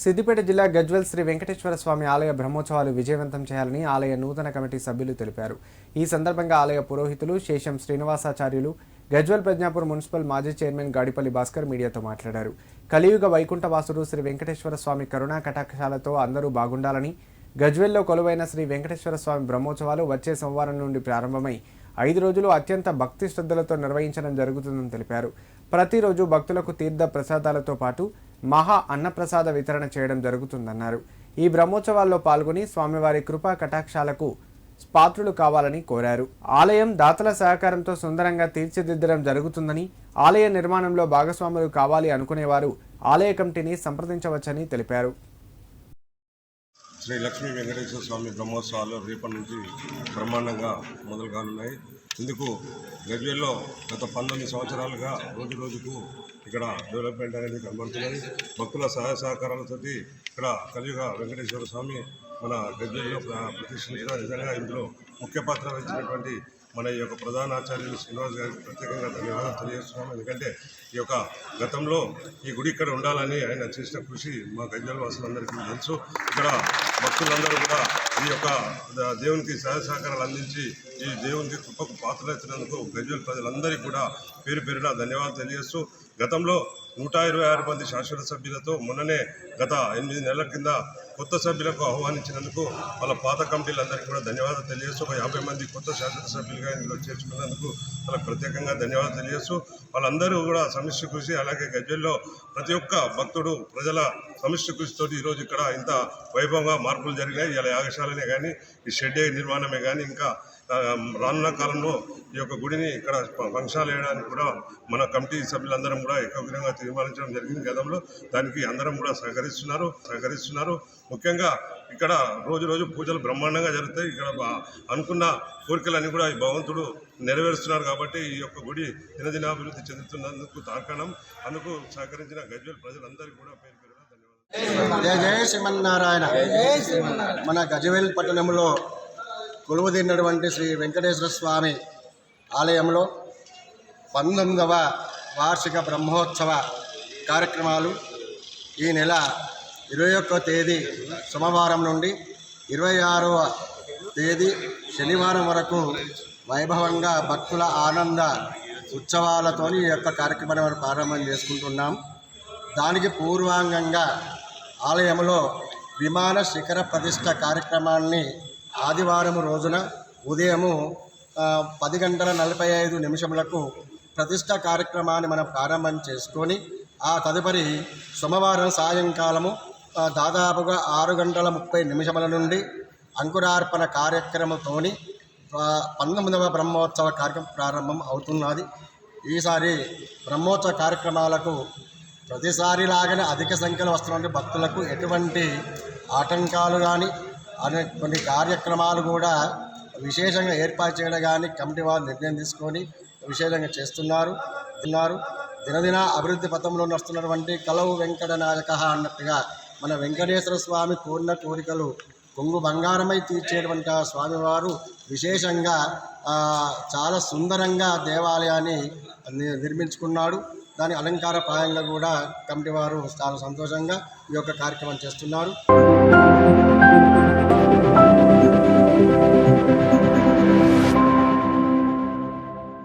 సిద్దిపేట జిల్లా గజ్వెల్ శ్రీ వెంకటేశ్వర స్వామి ఆలయ బ్రహ్మోత్సవాలు విజయవంతం చేయాలని ఆలయ నూతన కమిటీ సభ్యులు తెలిపారు. ఈ సందర్భంగా ఆలయ పురోహితులు శేషం శ్రీనివాసాచార్యులు గజ్వల్ ప్రజ్ఞాపూర్ మున్సిపల్ మాజీ చైర్మన్ గాడిపల్లి భాస్కర్ మీడియాతో మాట్లాడారు. కలియుగ వైకుంఠవాసుడు శ్రీ వెంకటేశ్వర స్వామి కరుణా కటాక్షాలతో అందరూ బాగుండాలని గజ్వెల్లో కొలువైన శ్రీ వెంకటేశ్వర స్వామి బ్రహ్మోత్సవాలు వచ్చే సోమవారం నుండి ప్రారంభమై ఐదు రోజులు అత్యంత భక్తి శ్రద్ధలతో నిర్వహించడం జరుగుతుందని తెలిపారు. ప్రతిరోజు భక్తులకు తీర్థ ప్రసాదాలతో పాటు మహా అన్నప్రసాద వితరణ చేయడం జరుగుతుందన్నారు. ఈ బ్రహ్మోత్సవాల్లో పాల్గొని స్వామివారి కృపా కటాక్షాలకు పాత్రులు కావాలని కోరారు. ఆలయం దాతల సహకారంతో సుందరంగా తీర్చిదిద్దడం జరుగుతుందని ఆలయ నిర్మాణంలో భాగస్వాములు కావాలి అనుకునేవారు ఆలయ కమిటీని సంప్రదించవచ్చని తెలిపారు. శ్రీ లక్ష్మీ వెంకటేశ్వర స్వామి బ్రహ్మోత్సవాలు రేపటి నుంచి బ్రహ్మాండంగా మొదలు కానున్నాయి. ఇందుకు గజ్వేల్లో గత పంతొమ్మిది సంవత్సరాలుగా రోజు రోజుకు ఇక్కడ డెవలప్మెంట్ అనేది కనబడుతున్నది. భక్తుల సహాయ సహకారాలతో ఇక్కడ కలియుగ వెంకటేశ్వర స్వామి మన గజ్వేల్లో ప్రతిష్ఠించిన నిజంగా ఇందులో ముఖ్య పాత్ర వహించినటువంటి మన ఈ యొక్క ప్రధాన ఆచార్యులు శ్రీనివాస్ గారికి ప్రత్యేకంగా ధన్యవాదాలు తెలియజేస్తున్నాం ఎందుకంటే ఈ యొక్క గతంలో ఈ గుడి ఇక్కడ ఉండాలని ఆయన చేసిన కృషి మా గజ్జల వాసులందరికీ తెలుసు. ఇక్కడ భక్తులందరూ కూడా ఈ యొక్క దేవునికి సహాయ సహకారాలు అందించి ఈ దేవునికి కృపకు పాత్రలైతున్నందుకు గజ్వల్ ప్రజలందరికీ కూడా పేరు పేరున ధన్యవాదాలు తెలియజేస్తూ గతంలో నూట ఇరవై ఆరు మంది శాశ్వత సభ్యులతో మొన్ననే గత ఎనిమిది నెలల కింద కొత్త సభ్యులకు ఆహ్వానించినందుకు వాళ్ళ పాత కమిటీలందరికీ కూడా ధన్యవాదాలు తెలియజేస్తూ ఒక యాభై మంది కొత్త శాశ్వత సభ్యులుగా ఇందులో చేర్చుకున్నందుకు వాళ్ళకి ప్రత్యేకంగా ధన్యవాదాలు తెలియజేస్తూ వాళ్ళందరూ కూడా సమిష్టి కృషి అలాగే గజ్వెల్లో ప్రతి ఒక్క భక్తుడు ప్రజల సమిష్టి కృషితోటి ఈరోజు ఇక్కడ ఇంత వైభవంగా మార్పులు జరిగినాయి. ఇలా యాగశాలనే కానీ ఈ షెడ్ నిర్మాణమే కానీ ఇంకా రానున్న కాలంలో ఈ యొక్క గుడిని ఇక్కడ ఫ- ఫంక్షన్లు వేయడానికి కూడా మన కమిటీ సభ్యులందరం కూడా ఏకగ్రంగా తీర్మానించడం జరిగింది గతంలో. దానికి అందరం కూడా సహకరిస్తున్నారు సహకరిస్తున్నారు. ముఖ్యంగా ఇక్కడ రోజు రోజు పూజలు బ్రహ్మాండంగా జరుగుతాయి. ఇక్కడ అనుకున్న కోరికలన్నీ కూడా ఈ భగవంతుడు నెరవేరుస్తున్నారు కాబట్టి ఈ యొక్క గుడి దినదినాభివృద్ధి చెందుతున్నందుకు తార్కాణం. అందుకు సహకరించిన గజ్వేల్ ప్రజలందరికీ కూడా పేరు జయ జయ శ్రీమన్నారాయణ. మన గజవేల్ పట్టణంలో కొలువుదీరినటువంటి శ్రీ వెంకటేశ్వర స్వామి ఆలయంలో పంతొమ్మిదవ వార్షిక బ్రహ్మోత్సవ కార్యక్రమాలు ఈ నెల ఇరవై ఒక్క తేదీ సోమవారం నుండి ఇరవై ఆరవ తేదీ శనివారం వరకు వైభవంగా భక్తుల ఆనంద ఉత్సవాలతో ఈ యొక్క కార్యక్రమాన్ని మనం ప్రారంభం చేసుకుంటున్నాం. దానికి పూర్వాంగంగా ఆలయంలో విమాన శిఖర ప్రతిష్ట కార్యక్రమాన్ని ఆదివారం రోజున ఉదయము పది గంటల నలభై ఐదు నిమిషములకు ప్రతిష్ట కార్యక్రమాన్ని మనం ప్రారంభం చేసుకొని ఆ తదుపరి సోమవారం సాయంకాలము దాదాపుగా ఆరు గంటల ముప్పై నిమిషముల నుండి అంకురార్పణ కార్యక్రమంతోని పంతొమ్మిదవ బ్రహ్మోత్సవ కార్యక్రమం ప్రారంభం అవుతున్నది. ఈసారి బ్రహ్మోత్సవ కార్యక్రమాలకు ప్రతిసారి లాగానే అధిక సంఖ్యలో వస్తున్న భక్తులకు ఎటువంటి ఆటంకాలు కానీ అనే కొన్ని కార్యక్రమాలు కూడా విశేషంగా ఏర్పాటు చేయడం కానీ కమిటీ వారు నిర్ణయం తీసుకొని విశేషంగా చేస్తున్నారు. ఉన్నారు. దినదిన అభివృద్ధి పథంలో నడుస్తున్నటువంటి కలవు వెంకట నాయక అన్నట్టుగా మన వెంకటేశ్వర స్వామి కోరిన కోరికలు కొంగు బంగారమై తీర్చేటువంటి ఆ స్వామివారు విశేషంగా చాలా సుందరంగా దేవాలయాన్ని నిర్మించుకున్నాడు. దాని అలంకార ప్రాయంగా కూడా కమిటీ వారు చాలా సంతోషంగా ఈ యొక్క కార్యక్రమం చేస్తున్నారు.